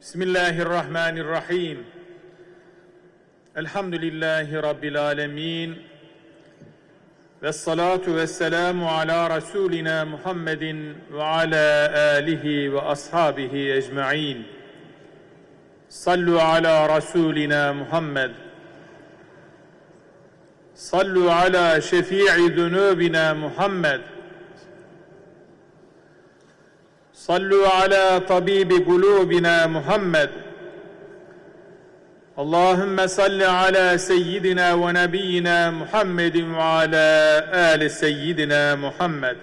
بسم الله الرحمن الرحيم. الحمد لله رب العالمين. والصلاة والسلام على رسولنا محمد وعلى آله وأصحابه أجمعين. صلوا على رسولنا محمد. صلوا على شفيع ذنوبنا محمد. صلوا على طبيب قلوبنا محمد اللهم صل على سيدنا ونبينا محمد وعلى آل سيدنا محمد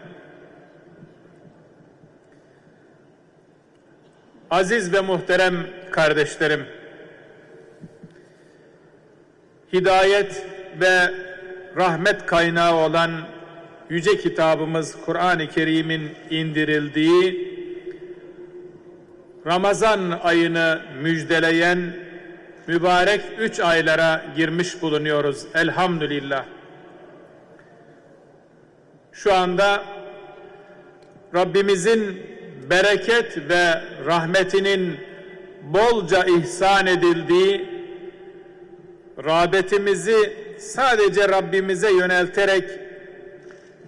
Aziz ve muhterem kardeşlerim, hidayet ve rahmet kaynağı olan yüce kitabımız Kur'an-ı Kerim'in indirildiği Ramazan ayını müjdeleyen mübarek üç aylara girmiş bulunuyoruz elhamdülillah. Şu anda Rabbimizin bereket ve rahmetinin bolca ihsan edildiği rağbetimizi sadece Rabbimize yönelterek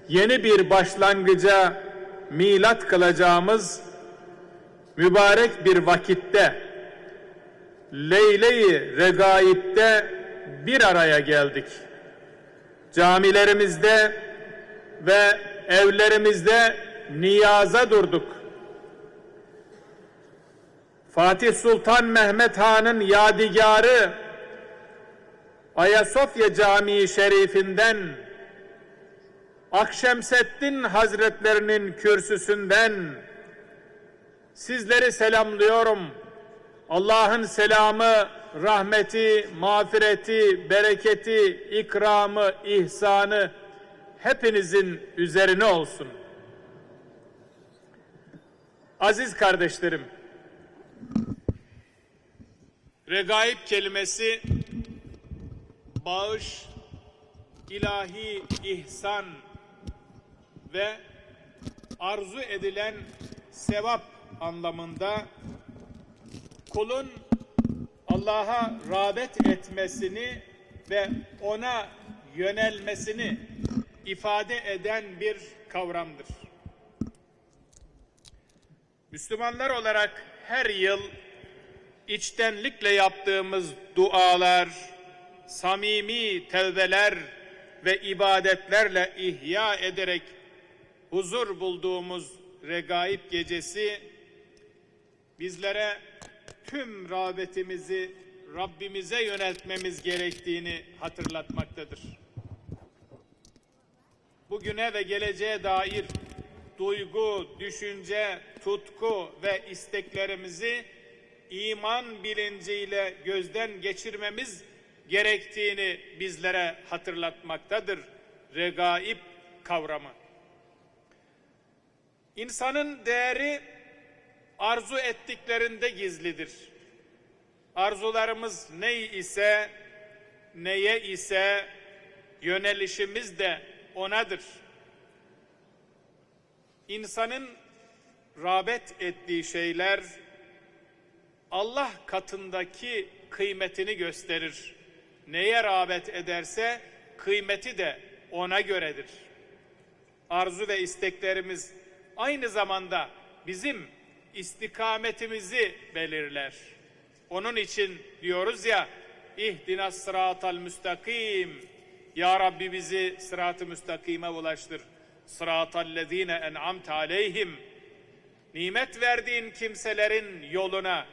yeni bir başlangıca milat kılacağımız mübarek bir vakitte Leyle-i Regaib'de bir araya geldik. Camilerimizde ve evlerimizde niyaza durduk. Fatih Sultan Mehmet Han'ın yadigarı Ayasofya Camii Şerifinden Akşemseddin Hazretlerinin kürsüsünden sizleri selamlıyorum. Allah'ın selamı, rahmeti, mağfireti, bereketi, ikramı, ihsanı hepinizin üzerine olsun. Aziz kardeşlerim, regaib kelimesi bağış, ilahi ihsan ve arzu edilen sevap anlamında kulun Allah'a rağbet etmesini ve ona yönelmesini ifade eden bir kavramdır. Müslümanlar olarak her yıl içtenlikle yaptığımız dualar, samimi tevbeler ve ibadetlerle ihya ederek huzur bulduğumuz regaib gecesi bizlere tüm rağbetimizi Rabbimize yöneltmemiz gerektiğini hatırlatmaktadır. Bugüne ve geleceğe dair duygu, düşünce, tutku ve isteklerimizi iman bilinciyle gözden geçirmemiz gerektiğini bizlere hatırlatmaktadır regaib kavramı. İnsanın değeri arzu ettiklerinde gizlidir. Arzularımız ne ise, neye ise yönelişimiz de onadır. İnsanın rağbet ettiği şeyler Allah katındaki kıymetini gösterir. Neye rağbet ederse kıymeti de ona göredir. Arzu ve isteklerimiz aynı zamanda bizim istikametimizi belirler. Onun için diyoruz ya ihdinas sıratal müstakim ya Rabbi bizi sırat-ı müstakime ulaştır. Sıratallezine en'amte aleyhim nimet verdiğin kimselerin yoluna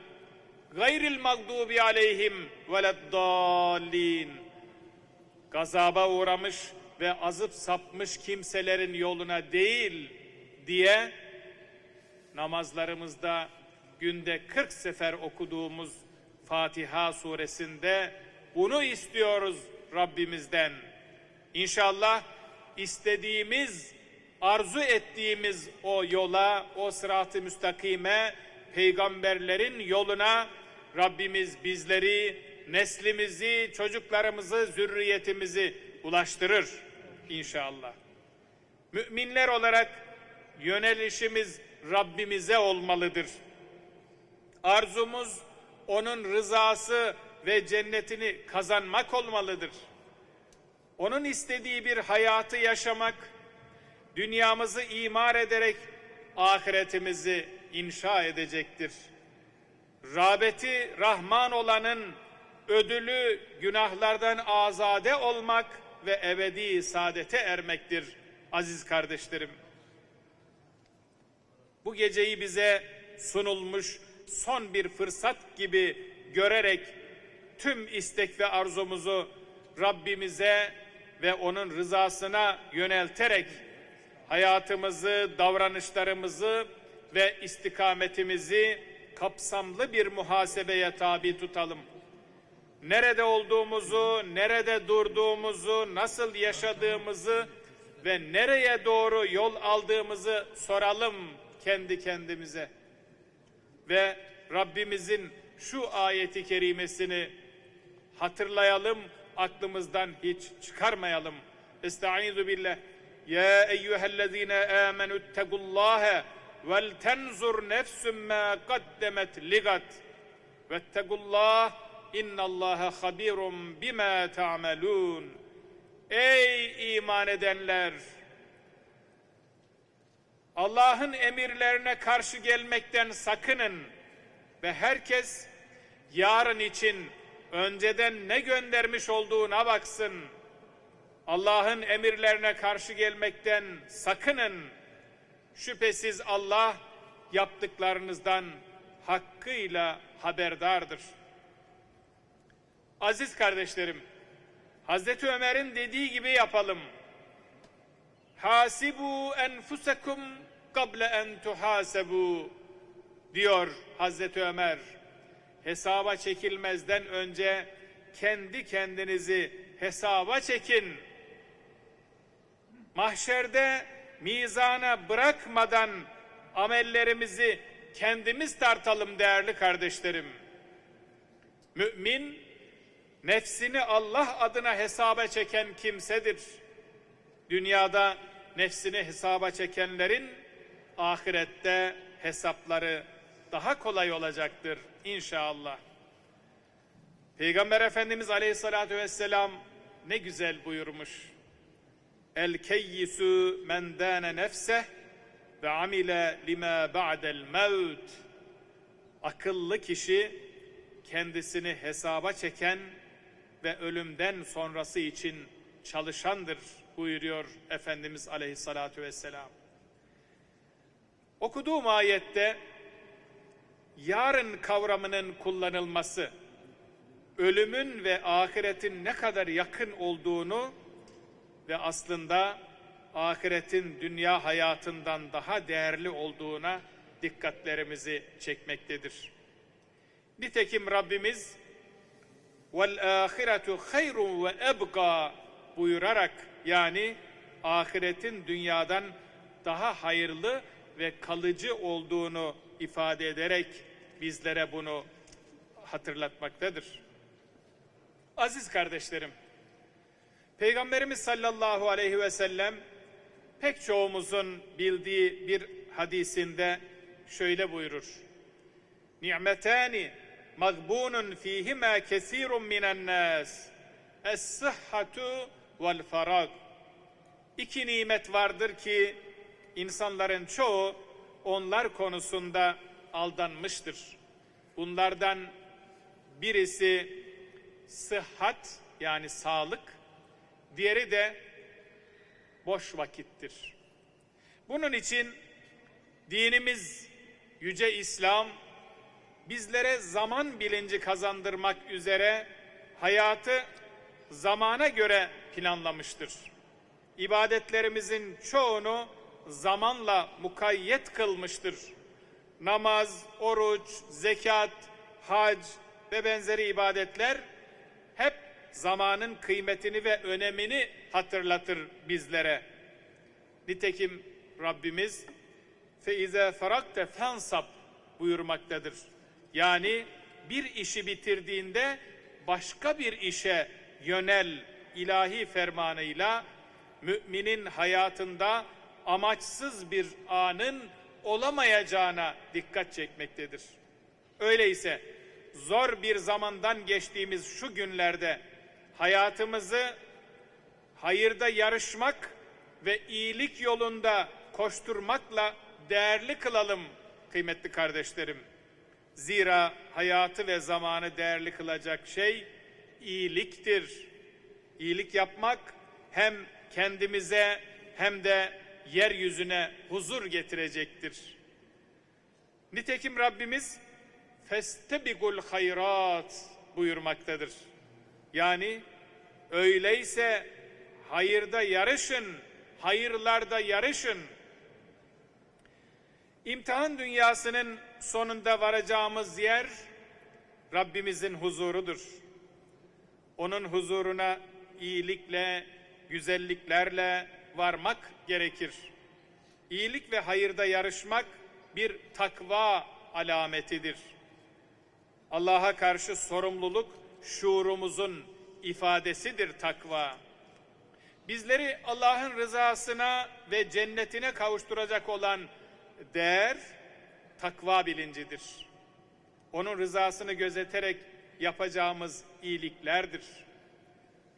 gayril mağdubi aleyhim veleddallin gazaba uğramış ve azıp sapmış kimselerin yoluna değil diye namazlarımızda günde 40 sefer okuduğumuz Fatiha suresinde bunu istiyoruz Rabbimizden. İnşallah istediğimiz, arzu ettiğimiz o yola, o sırat-ı müstakime, peygamberlerin yoluna Rabbimiz bizleri, neslimizi, çocuklarımızı, zürriyetimizi ulaştırır inşallah. Müminler olarak yönelişimiz Rabbimize olmalıdır. Arzumuz onun rızası ve cennetini kazanmak olmalıdır. Onun istediği bir hayatı yaşamak, dünyamızı imar ederek ahiretimizi inşa edecektir. Rağbeti Rahman olanın ödülü günahlardan azade olmak ve ebedi saadete ermektir aziz kardeşlerim. Bu geceyi bize sunulmuş son bir fırsat gibi görerek tüm istek ve arzumuzu Rabbimize ve onun rızasına yönelterek hayatımızı, davranışlarımızı ve istikametimizi kapsamlı bir muhasebeye tabi tutalım. Nerede olduğumuzu, nerede durduğumuzu, nasıl yaşadığımızı ve nereye doğru yol aldığımızı soralım kendi kendimize. Ve Rabbimizin şu ayeti kerimesini hatırlayalım, aklımızdan hiç çıkarmayalım. Estaizu billah. Ya eyyühellezine amenu ettegullâhe vel tenzur nefsüm ma kaddemet ligat. Vettegullah innallâhe habirum bima ta'melûn. Ey iman edenler! Allah'ın emirlerine karşı gelmekten sakının ve herkes yarın için önceden ne göndermiş olduğuna baksın. Allah'ın emirlerine karşı gelmekten sakının. Şüphesiz Allah yaptıklarınızdan hakkıyla haberdardır. Aziz kardeşlerim, Hazreti Ömer'in dediği gibi yapalım. Hasibu enfusekum kable en tuhasebu diyor Hazreti Ömer. Hesaba çekilmezden önce kendi kendinizi hesaba çekin. Mahşerde mizana bırakmadan amellerimizi kendimiz tartalım değerli kardeşlerim. Mümin nefsini Allah adına hesaba çeken kimsedir. Dünyada nefsini hesaba çekenlerin ahirette hesapları daha kolay olacaktır inşallah. Peygamber Efendimiz Aleyhisselatü Vesselam ne güzel buyurmuş. El keyyisu men dâne nefseh ve amile lima ba'del mevt. Akıllı kişi kendisini hesaba çeken ve ölümden sonrası için çalışandır buyuruyor Efendimiz Aleyhisselatü Vesselam. Okuduğum ayette yarın kavramının kullanılması ölümün ve ahiretin ne kadar yakın olduğunu ve aslında ahiretin dünya hayatından daha değerli olduğuna dikkatlerimizi çekmektedir. Nitekim Rabbimiz vel ahiretu hayrun ve ebqa buyurarak yani ahiretin dünyadan daha hayırlı ve kalıcı olduğunu ifade ederek bizlere bunu hatırlatmaktadır. Aziz kardeşlerim, Peygamberimiz sallallahu aleyhi ve sellem pek çoğumuzun bildiği bir hadisinde şöyle buyurur. Ni'metani magbunun fihima kesirun minen nas. Es-sıhhatu vel farag. İki nimet vardır ki insanların çoğu onlar konusunda aldanmıştır. Bunlardan birisi sıhhat yani sağlık, diğeri de boş vakittir. Bunun için dinimiz yüce İslam bizlere zaman bilinci kazandırmak üzere hayatı zamana göre planlamıştır. İbadetlerimizin çoğunu zamanla mukayyet kılmıştır. Namaz, oruç, zekat, hac ve benzeri ibadetler hep zamanın kıymetini ve önemini hatırlatır bizlere. Nitekim Rabbimiz feize farakte fensab buyurmaktadır. Yani bir işi bitirdiğinde başka bir işe yönel ilahi fermanıyla müminin hayatında amaçsız bir anın olamayacağına dikkat çekmektedir. Öyleyse zor bir zamandan geçtiğimiz şu günlerde hayatımızı hayırda yarışmak ve iyilik yolunda koşturmakla değerli kılalım kıymetli kardeşlerim. Zira hayatı ve zamanı değerli kılacak şey iyiliktir. İyilik yapmak hem kendimize hem de yeryüzüne huzur getirecektir. Nitekim Rabbimiz festebigul hayrat buyurmaktadır. Yani öyleyse hayırda yarışın, hayırlarda yarışın. İmtihan dünyasının sonunda varacağımız yer Rabbimizin huzurudur. Onun huzuruna iyilikle, güzelliklerle varmak gerekir. İyilik ve hayırda yarışmak bir takva alametidir. Allah'a karşı sorumluluk şuurumuzun ifadesidir takva. Bizleri Allah'ın rızasına ve cennetine kavuşturacak olan değer takva bilincidir. Onun rızasını gözeterek yapacağımız iyiliklerdir.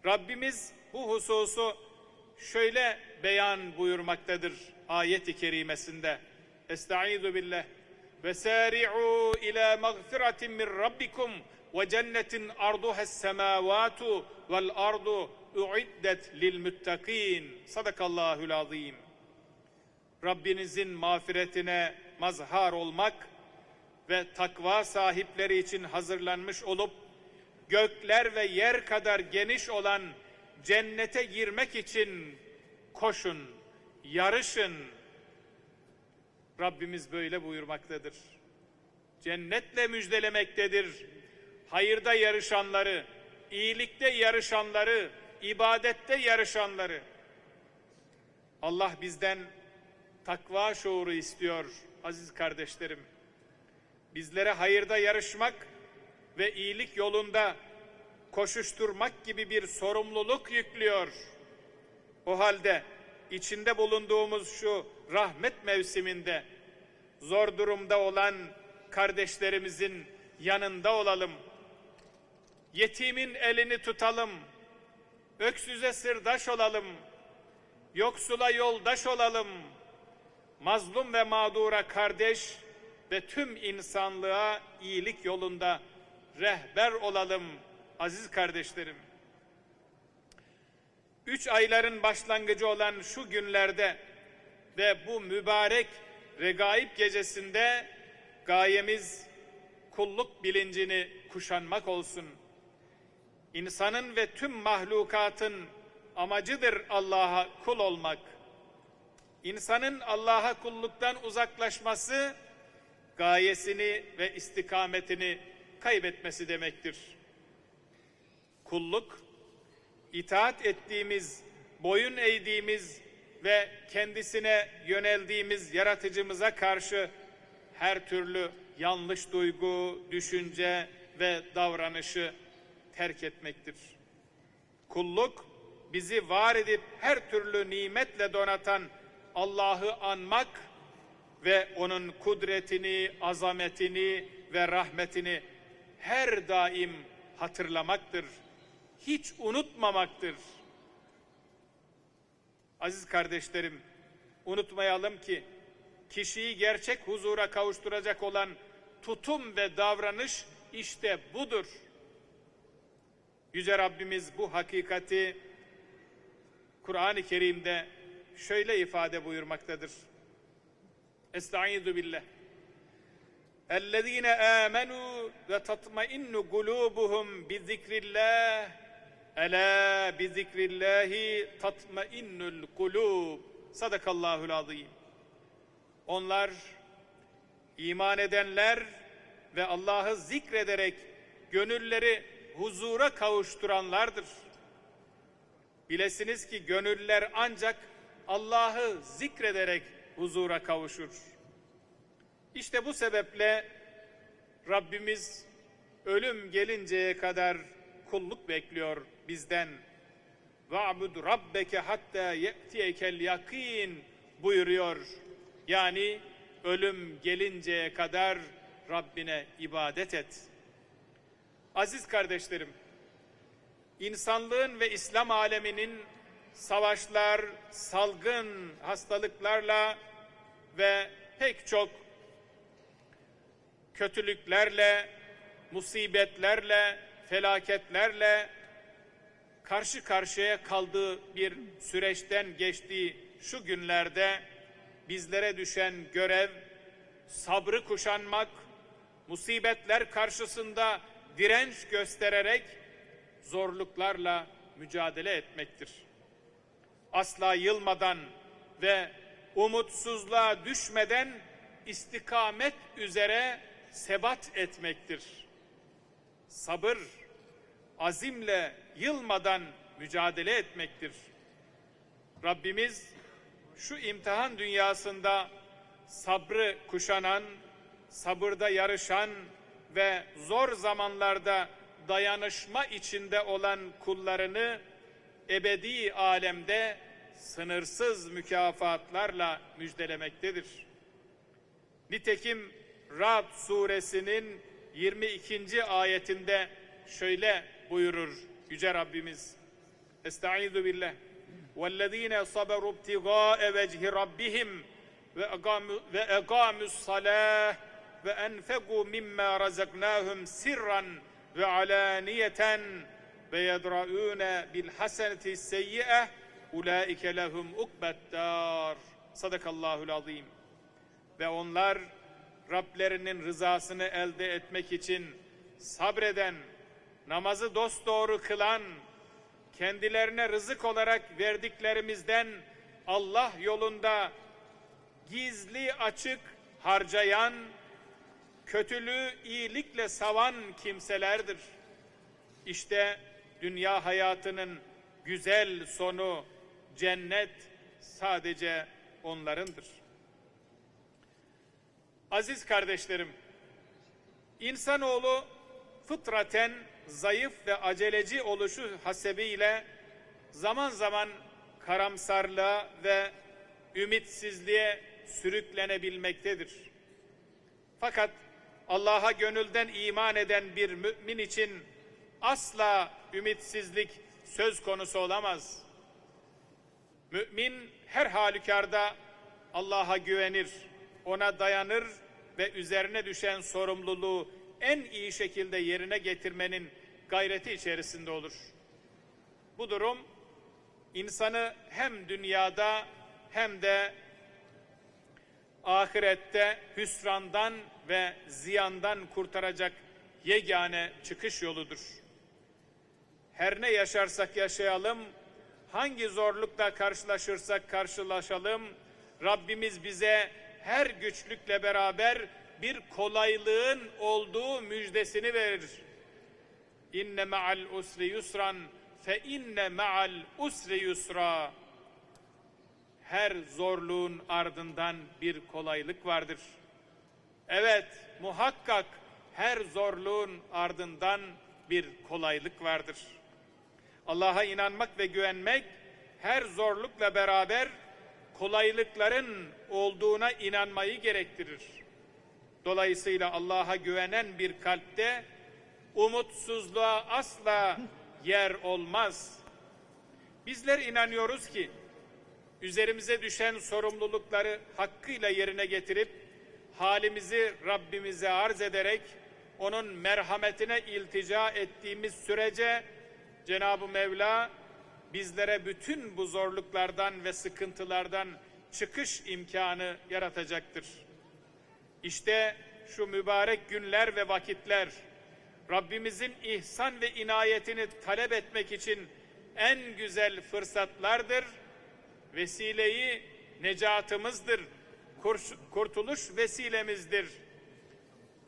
Rabbimiz bu hususu şöyle beyan buyurmaktadır ayet-i kerimesinde. Estaizu billah. Ve sari'u ila mağfiratin min rabbikum ve cennetin arduha's semavatu vel ardu uiddet lil muttakin. Sadakallahul azim. Rabbinizin mağfiretine mazhar olmak ve takva sahipleri için hazırlanmış olup gökler ve yer kadar geniş olan cennete girmek için koşun, yarışın. Rabbimiz böyle buyurmaktadır. Cennetle müjdelemektedir. Hayırda yarışanları, iyilikte yarışanları, ibadette yarışanları. Allah bizden takva şuuru istiyor aziz kardeşlerim. Bizlere hayırda yarışmak ve iyilik yolunda koşuşturmak gibi bir sorumluluk yüklüyor. O halde içinde bulunduğumuz şu rahmet mevsiminde zor durumda olan kardeşlerimizin yanında olalım. Yetimin elini tutalım. Öksüze sırdaş olalım. Yoksula yoldaş olalım. Mazlum ve mağdura kardeş ve tüm insanlığa iyilik yolunda rehber olalım aziz kardeşlerim. Üç ayların başlangıcı olan şu günlerde ve bu mübarek regaib gecesinde gayemiz kulluk bilincini kuşanmak olsun. İnsanın ve tüm mahlukatın amacıdır Allah'a kul olmak. İnsanın Allah'a kulluktan uzaklaşması gayesini ve istikametini kaybetmesi demektir. Kulluk, itaat ettiğimiz, boyun eğdiğimiz ve kendisine yöneldiğimiz yaratıcımıza karşı her türlü yanlış duygu, düşünce ve davranışı terk etmektir. Kulluk, bizi var edip her türlü nimetle donatan Allah'ı anmak ve onun kudretini, azametini ve rahmetini her daim hatırlamaktır Hiç unutmamaktır. Aziz kardeşlerim, unutmayalım ki kişiyi gerçek huzura kavuşturacak olan tutum ve davranış işte budur. Yüce Rabbimiz bu hakikati Kur'an-ı Kerim'de şöyle ifade buyurmaktadır. Estaizu billah. اَلَّذ۪ينَ آمَنُوا وَتَطْمَئِنُّ قُلُوبُهُمْ بِذِكْرِ اللّٰهِ Ela bi zikrillahi tatmainnul kulub. Sadakallahul azim. Onlar iman edenler ve Allah'ı zikrederek gönülleri huzura kavuşturanlardır. Bilesiniz ki gönüller ancak Allah'ı zikrederek huzura kavuşur. İşte bu sebeple Rabbimiz ölüm gelinceye kadar kulluk bekliyor bizden. Va'bud rabbeke hatta ye'tiyekel yakin buyuruyor. Yani ölüm gelinceye kadar Rabbine ibadet et. Aziz kardeşlerim, insanlığın ve İslam aleminin savaşlar, salgın hastalıklarla ve pek çok kötülüklerle, musibetlerle, felaketlerle karşı karşıya kaldığı bir süreçten geçtiği şu günlerde bizlere düşen görev sabrı kuşanmak, musibetler karşısında direnç göstererek zorluklarla mücadele etmektir. Asla yılmadan ve umutsuzluğa düşmeden istikamet üzere sebat etmektir. Sabır, azimle yılmadan mücadele etmektir. Rabbimiz şu imtihan dünyasında sabrı kuşanan, sabırda yarışan ve zor zamanlarda dayanışma içinde olan kullarını ebedi alemde sınırsız mükafatlarla müjdelemektedir. Nitekim Ra'd suresinin 22. ayetinde şöyle buyurur Yüce Rabbimiz. Estaizu billah. وَالَّذ۪ينَ صَبَرُوا ابْتِغَاءَ وَجْهِ رَبِّهِمْ وَاَقَامُوا الصَّلَاةِ وَاَنْفَقُوا مِمَّا رَزَقْنَاهُمْ سِرًّا وَعَلَانِيَةً وَيَدْرَؤُونَ بِالْحَسَنَةِ السَّيِّئَةِ اُولَٰئِكَ لَهُمْ اُقْبَ الدَّارِ Sadakallahul azim. Ve onlar Rablerinin rızasını elde etmek için sabreden, namazı dosdoğru kılan, kendilerine rızık olarak verdiklerimizden Allah yolunda gizli açık harcayan, kötülüğü iyilikle savan kimselerdir. İşte dünya hayatının güzel sonu cennet sadece onlarındır. Aziz kardeşlerim, insanoğlu fıtraten zayıf ve aceleci oluşu hasebiyle zaman zaman karamsarlığa ve ümitsizliğe sürüklenebilmektedir. Fakat Allah'a gönülden iman eden bir mümin için asla ümitsizlik söz konusu olamaz. Mümin her halükarda Allah'a güvenir, ona dayanır ve üzerine düşen sorumluluğu en iyi şekilde yerine getirmenin gayreti içerisinde olur. Bu durum insanı hem dünyada hem de ahirette hüsrandan ve ziyandan kurtaracak yegane çıkış yoludur. Her ne yaşarsak yaşayalım, hangi zorlukla karşılaşırsak karşılaşalım, Rabbimiz bize her güçlükle beraber bir kolaylığın olduğu müjdesini verir. İnne ma'al usri yusran fe inne ma'al usri yusra. Her zorluğun ardından bir kolaylık vardır. Evet, muhakkak her zorluğun ardından bir kolaylık vardır. Allah'a inanmak ve güvenmek her zorlukla beraber kolaylıkların olduğuna inanmayı gerektirir. Dolayısıyla Allah'a güvenen bir kalpte umutsuzluğa asla yer olmaz. Bizler inanıyoruz ki üzerimize düşen sorumlulukları hakkıyla yerine getirip halimizi Rabbimize arz ederek onun merhametine iltica ettiğimiz sürece Cenab-ı Mevla bizlere bütün bu zorluklardan ve sıkıntılardan çıkış imkanı yaratacaktır. İşte şu mübarek günler ve vakitler Rabbimizin ihsan ve inayetini talep etmek için en güzel fırsatlardır. Vesileyi necatımızdır. Kurtuluş vesilemizdir.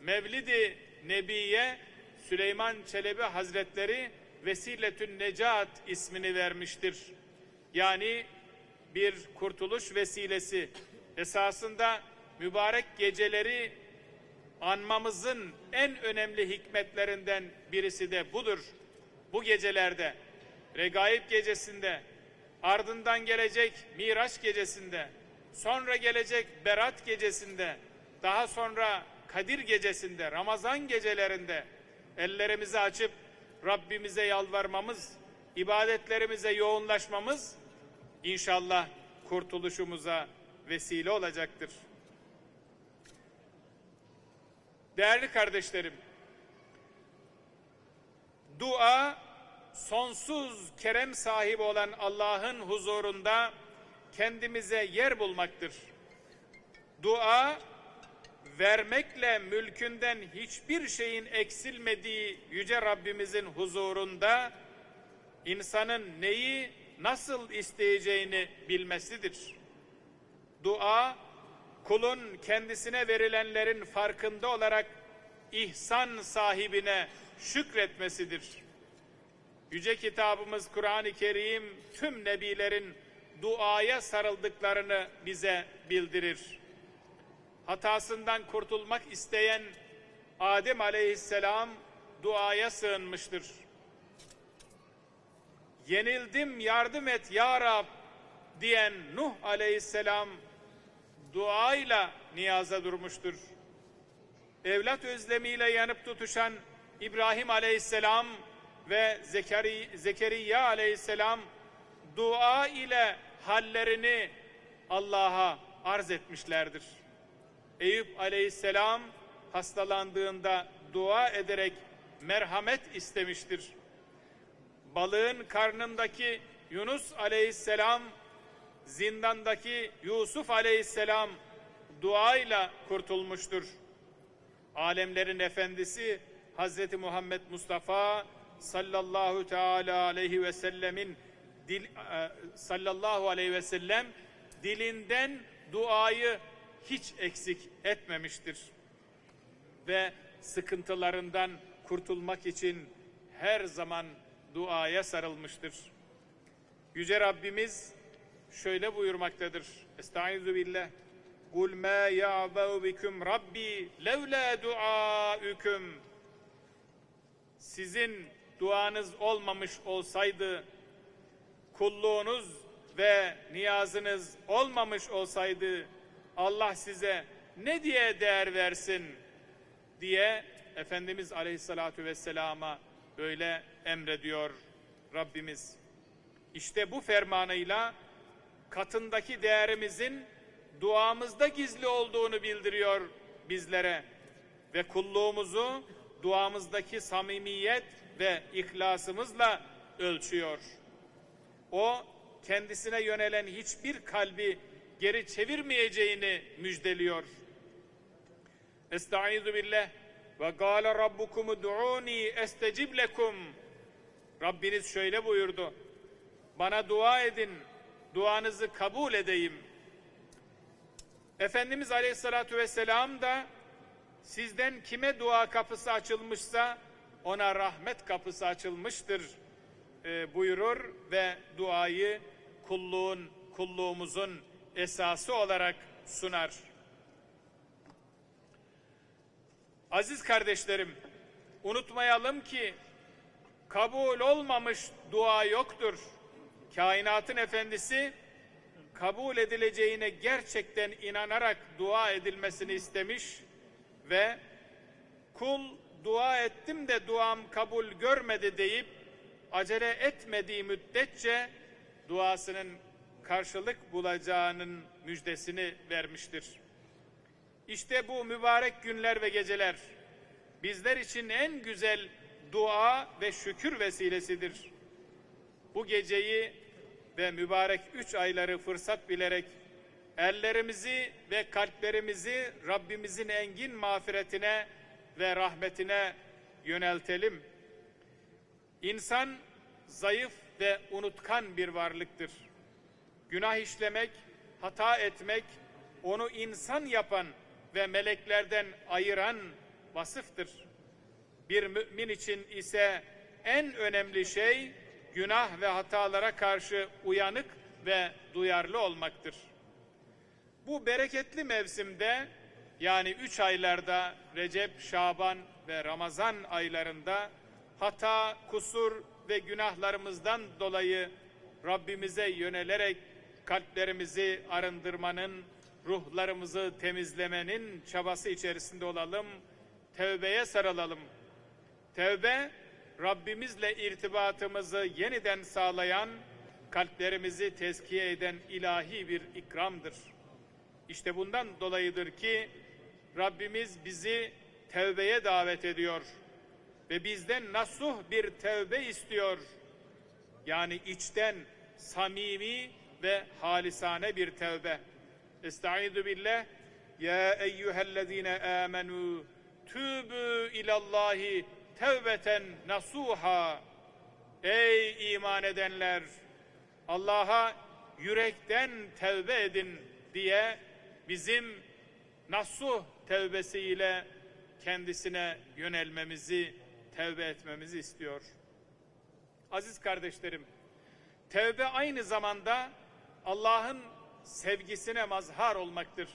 Mevlidi Nebiye Süleyman Çelebi Hazretleri Vesiletün Necat ismini vermiştir. Yani bir kurtuluş vesilesi. Esasında mübarek geceleri anmamızın en önemli hikmetlerinden birisi de budur. Bu gecelerde, Regaib gecesinde, ardından gelecek Miraç gecesinde, sonra gelecek Berat gecesinde, daha sonra Kadir gecesinde, Ramazan gecelerinde ellerimizi açıp Rabbimize yalvarmamız, ibadetlerimize yoğunlaşmamız inşallah kurtuluşumuza vesile olacaktır. Değerli kardeşlerim, dua sonsuz kerem sahibi olan Allah'ın huzurunda kendimize yer bulmaktır. Dua vermekle mülkünden hiçbir şeyin eksilmediği yüce Rabbimizin huzurunda insanın neyi nasıl isteyeceğini bilmesidir. Dua kulun kendisine verilenlerin farkında olarak ihsan sahibine şükretmesidir. Yüce kitabımız Kur'an-ı Kerim tüm nebilerin duaya sarıldıklarını bize bildirir. Hatasından kurtulmak isteyen Adem aleyhisselam duaya sığınmıştır. Yenildim yardım et ya Rab diyen Nuh aleyhisselam duayla niyaza durmuştur. Evlat özlemiyle yanıp tutuşan İbrahim aleyhisselam ve Zekeri, Zekeriya aleyhisselam dua ile hallerini Allah'a arz etmişlerdir. Eyüp aleyhisselam hastalandığında dua ederek merhamet istemiştir. Balığın karnındaki Yunus aleyhisselam, zindandaki Yusuf aleyhisselam duayla kurtulmuştur. Alemlerin efendisi Hazreti Muhammed Mustafa sallallahu teala aleyhi ve sellemin dil, e, sallallahu aleyhi ve sellem dilinden duayı hiç eksik etmemiştir. Ve sıkıntılarından kurtulmak için her zaman duaya sarılmıştır. Yüce Rabbimiz şöyle buyurmaktadır. Estaizu billah. Kul ma ya'ba'u bikum rabbi levla duaüküm. Sizin duanız olmamış olsaydı, kulluğunuz ve niyazınız olmamış olsaydı Allah size ne diye değer versin diye Efendimiz Aleyhisselatü Vesselam'a böyle emrediyor Rabbimiz. İşte bu fermanıyla katındaki değerimizin duamızda gizli olduğunu bildiriyor bizlere ve kulluğumuzu duamızdaki samimiyet ve ihlasımızla ölçüyor. O kendisine yönelen hiçbir kalbi geri çevirmeyeceğini müjdeliyor. Estaizu billah ve gâle rabbukum ud'ûni estecib lekum. Rabbiniz şöyle buyurdu. Bana dua edin, duanızı kabul edeyim. Efendimiz Aleyhisselatü Vesselam da sizden kime dua kapısı açılmışsa ona rahmet kapısı açılmıştır e, buyurur ve duayı kulluğun, kulluğumuzun esası olarak sunar. Aziz kardeşlerim, unutmayalım ki kabul olmamış dua yoktur. Kainatın efendisi kabul edileceğine gerçekten inanarak dua edilmesini istemiş ve kul dua ettim de duam kabul görmedi deyip acele etmediği müddetçe duasının karşılık bulacağının müjdesini vermiştir. İşte bu mübarek günler ve geceler bizler için en güzel dua ve şükür vesilesidir. Bu geceyi ve mübarek üç ayları fırsat bilerek ellerimizi ve kalplerimizi Rabbimizin engin mağfiretine ve rahmetine yöneltelim. İnsan zayıf ve unutkan bir varlıktır. Günah işlemek, hata etmek onu insan yapan ve meleklerden ayıran vasıftır. Bir mümin için ise en önemli şey günah ve hatalara karşı uyanık ve duyarlı olmaktır. Bu bereketli mevsimde yani üç aylarda Recep, Şaban ve Ramazan aylarında hata, kusur ve günahlarımızdan dolayı Rabbimize yönelerek kalplerimizi arındırmanın ruhlarımızı temizlemenin çabası içerisinde olalım. Tevbeye sarılalım. Tevbe Rabbimizle irtibatımızı yeniden sağlayan, kalplerimizi tezkiye eden ilahi bir ikramdır. İşte bundan dolayıdır ki Rabbimiz bizi tevbeye davet ediyor ve bizden nasuh bir tevbe istiyor. Yani içten samimi ve halisane bir tevbe. Estaizu billah. Ya eyyühellezine amenu tübü ilallahi tevbeten nasuha. Ey iman edenler! Allah'a yürekten tevbe edin diye bizim nasuh tevbesiyle kendisine yönelmemizi, tevbe etmemizi istiyor. Aziz kardeşlerim, tevbe aynı zamanda Allah'ın sevgisine mazhar olmaktır.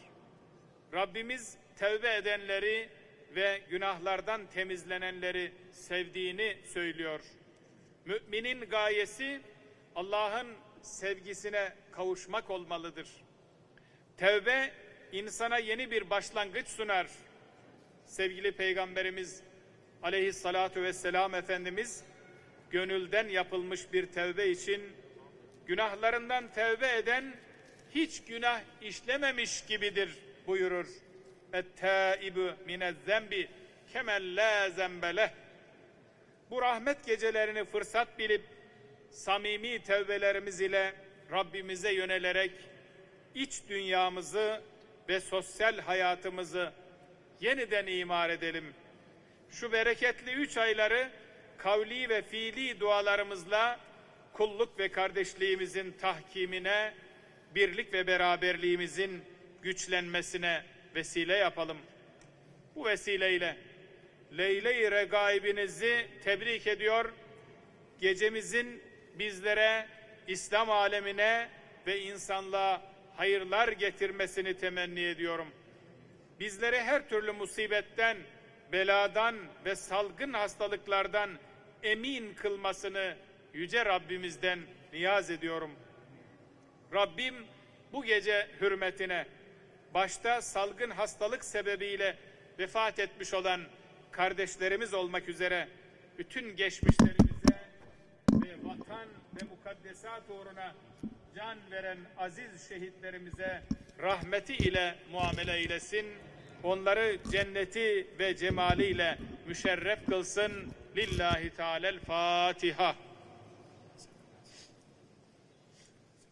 Rabbimiz tevbe edenleri ve günahlardan temizlenenleri sevdiğini söylüyor. Müminin gayesi Allah'ın sevgisine kavuşmak olmalıdır. Tevbe insana yeni bir başlangıç sunar. Sevgili Peygamberimiz aleyhissalatu vesselam Efendimiz gönülden yapılmış bir tevbe için günahlarından tevbe eden hiç günah işlememiş gibidir buyurur. Et-taibu minez-zembi kemen la zembeleh. Bu rahmet gecelerini fırsat bilip samimi tevbelerimiz ile Rabbimize yönelerek iç dünyamızı ve sosyal hayatımızı yeniden imar edelim. Şu bereketli üç ayları kavli ve fiili dualarımızla kulluk ve kardeşliğimizin tahkimine, birlik ve beraberliğimizin güçlenmesine vesile yapalım. Bu vesileyle Leyle-i Regaibinizi tebrik ediyor. Gecemizin bizlere, İslam alemine ve insanlığa hayırlar getirmesini temenni ediyorum. Bizleri her türlü musibetten, beladan ve salgın hastalıklardan emin kılmasını yüce Rabbimizden niyaz ediyorum. Rabbim bu gece hürmetine başta salgın hastalık sebebiyle vefat etmiş olan kardeşlerimiz olmak üzere bütün geçmişlerimize ve vatan ve mukaddesat uğruna can veren aziz şehitlerimize rahmeti ile muamele eylesin. Onları cenneti ve cemaliyle müşerref kılsın. Lillahi Teala'l Fatiha.